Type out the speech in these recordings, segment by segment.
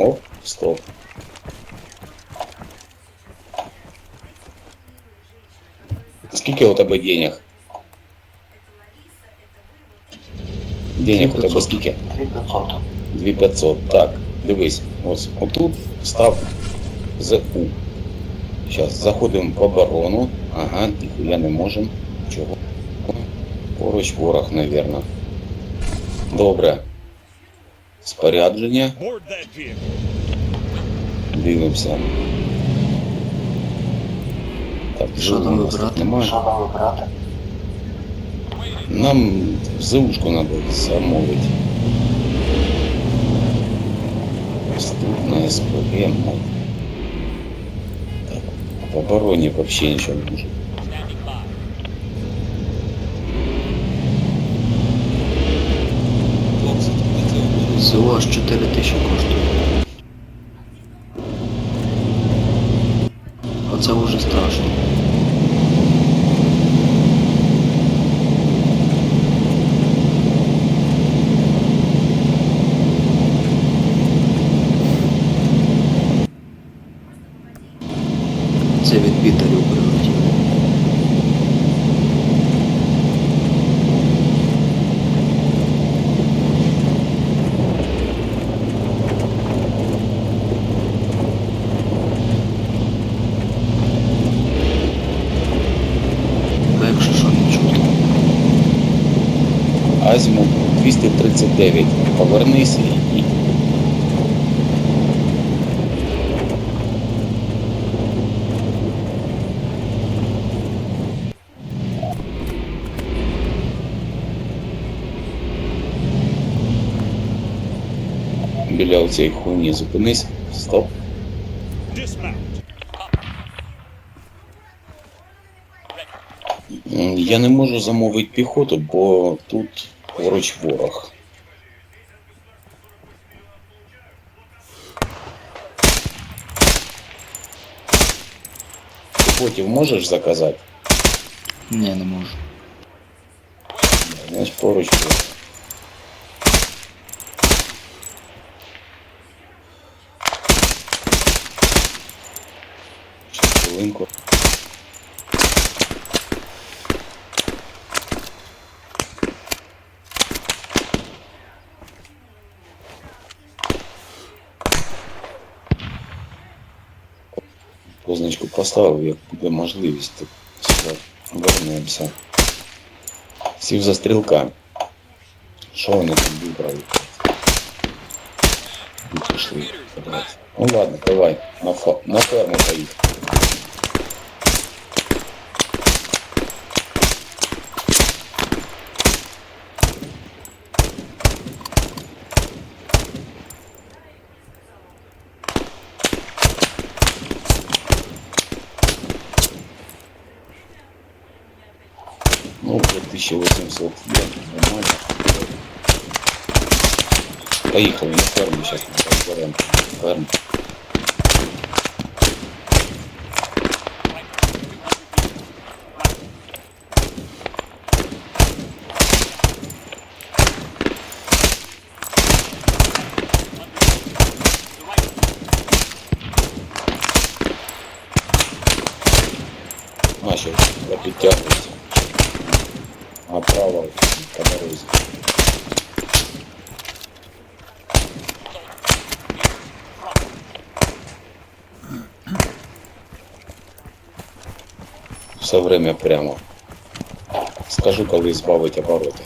Оп, стоп. Скільки у тебе денег? Денег у тебе скільки? 2500. 2500. Так, дивись, ось отут став ЗУ. Зараз заходимо в оборону. Ага, ніхуя не можемо. Чого? Поруч ворог, навірно. Добре. Спорядження. Дивимося. Так, Що там вибирати? немає. Що там? Нам ЗУшку надо замовить. Ступная СПГ. Так, в обороне вообще ничего не нужно. 4 тисячі коштує. Оце вже страшно. Це від Пітерів прилетіло. А якщо що не чути? Азимут 239. Повернись і їдь. Біля цієї хуйні зупинись. Стоп. Я не можу замовити піхоту, бо тут поруч ворог. Піхотів можеш заказати? Ні, не можу. Значить поруч ворог. Хвилинку. Позначку поставив, як буде можливість, то сюди вернемося. Сів за стрілка. Що вони там вибрали? І пішли. блядь. Ну ладно, давай, на, фа... на ферму поїхали. 1800 є, нормально. Поїхали на ферму, сейчас мы разберем ферму. Наші підтягуються. Направо по дорозі. Все время прямо. Скажу, коли збавить обороти.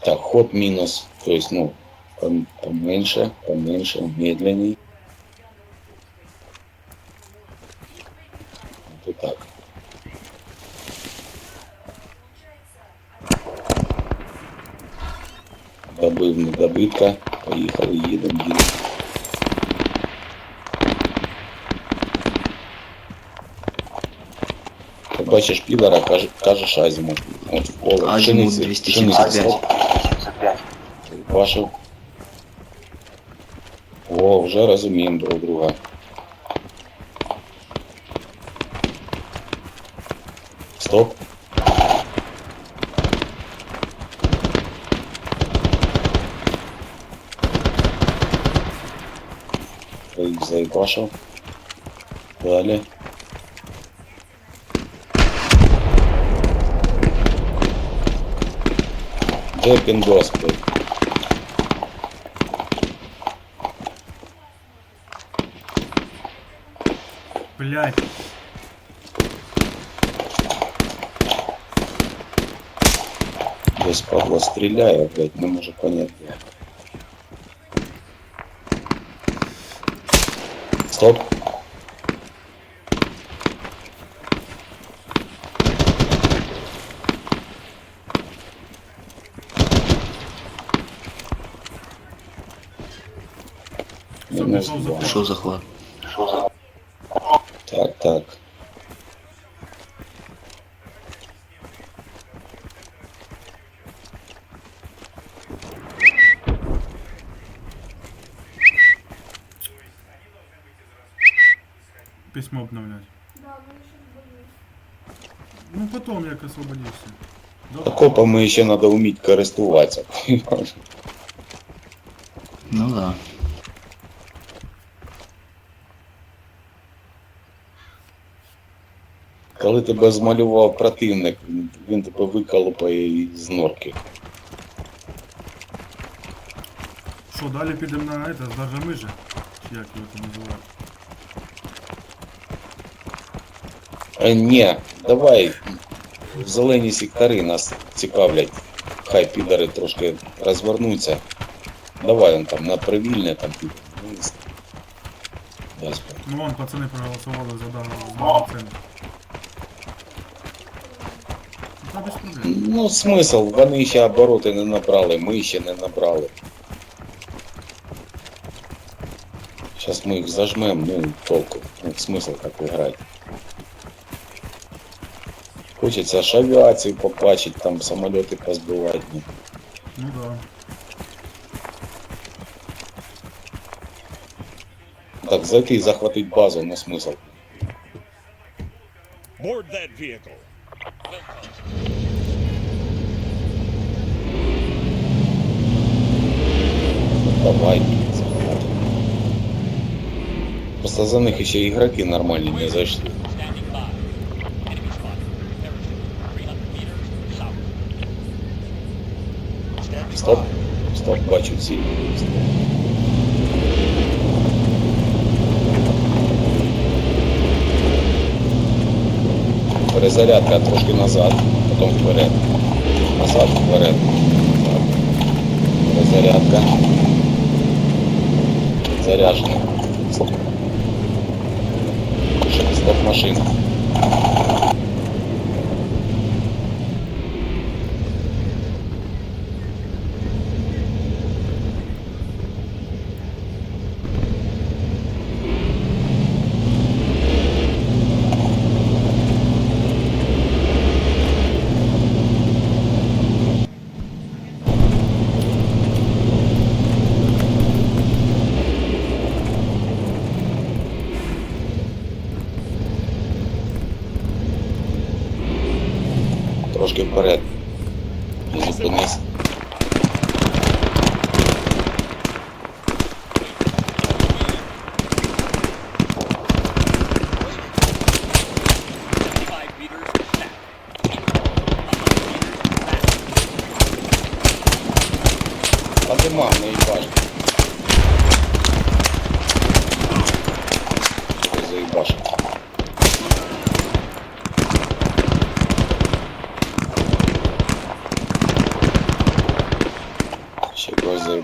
Так, ход минус, то есть, ну, пом- поменьше, поменьше, медленней. Вот так. Добив недобитка. Поїхали, їдемо, їдемо. Ти бачиш підара, каже- кажеш азімут. От в поле. Азімут Пшениці- 275. пшениці, стоп. 75. Вашу. О, вже розуміємо друг друга. Стоп. Троих заебашил. Далее. Джепин Госпел. Блять. Десь падла стріляє, блядь, не можу понять. де. Стоп. Все, Не пішов збивав. захват. Що захват? Так, так. Письмо обновлять. Ну потом як освободишься. Добре? Окопами ще треба вміти користуватися. Ну да. Коли тебе змалював противник, він- тебе виколупає з норки. Що, далі підемо на это, з мижі? Чи як його там називають? Е, ні, давай в зелені сектори нас цікавлять. Хай підари трошки розвернуться. Давай он там на привільне там типу. вниз. Дасть Ну вон пацани проголосували за дану ціну. Ну, Та без проблем. Ну, смисл, вони ще обороти не набрали, ми ще не набрали. Зараз ми їх зажмемо, ну толку. Ну, смисл так грати. Хочеться ж авіацію побачити, там самоліти позбивати. Ну. Ну да. Так, зайти і захватити базу, ну смисл. Board that vehicle. давай. Просто за них еще игроки нормальные не зашли. Стоп, стоп, бачу ціль. Перезарядка трошки назад, потом вперед. Назад, вперед. Перезарядка. Заряжено. Стоп. Стоп машина. Трошки вперед. І зупинись. Five meters back.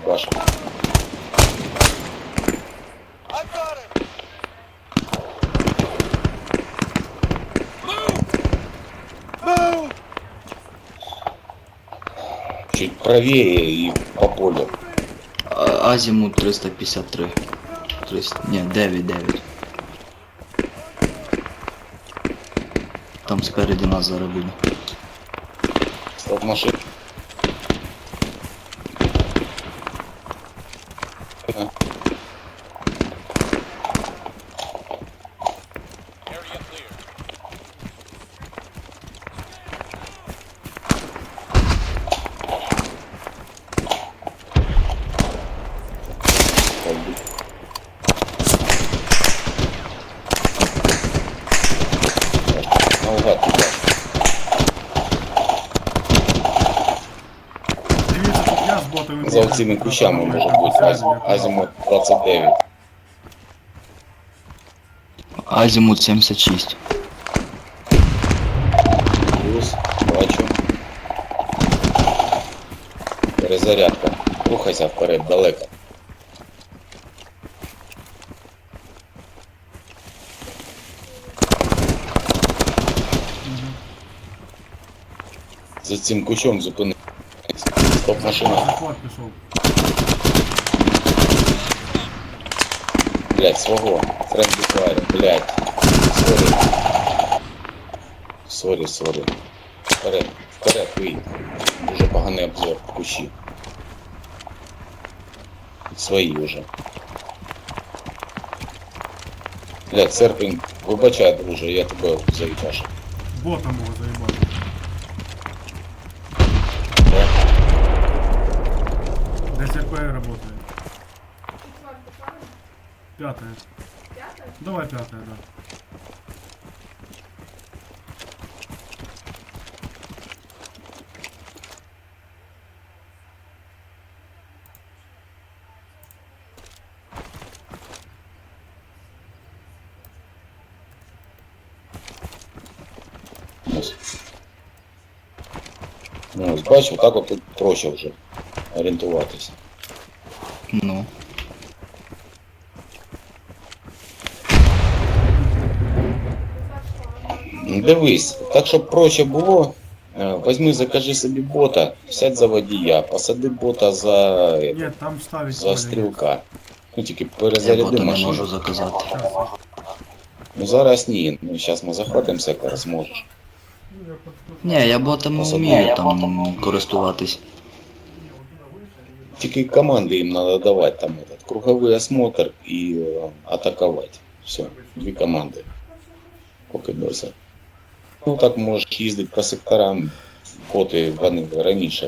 когось заїбашив. Чуть правее и по полю. А- Азімут 353. 300... Ні, 9, 9. Там спереді нас зараз буде. Стоп машин. За цими кущами може бути азімут 29. Азимут 76. Плюс, бачу. Перезарядка. Рухайся вперед, далеко. За цим кущом зупини. Стоп машина. Блять, свого. Френді фаєр, блять. Сорі. Сорі, сорі. Вперед, вперед, вийди. Дуже поганий обзор, кущі. Свої вже. Блять, серпень, вибачай, друже, я тебе завітяшу. Бота мого заїбати. Десь РП работает. Пятая. Давай пятая, да. Ну, так от тут проще вже орієнтуватися. Ну. Ну, Дивись, так щоб проще було, е, візьми, закажи собі бота, сядь за водія, посади бота за, Нет, там ставить. за стрілка. Ну тільки Я перезаряди бота не машину. можу заказати. Ну зараз ні. Ну зараз ми захватимо сектор, зможеш. Ні, я ботами вмію там користуватись. Тільки команди їм треба давати там этот, круговий осмотр і э, атакувати. Все, дві команди. Поки досить. Ну так можеш їздити по секторам, коти вони раніше.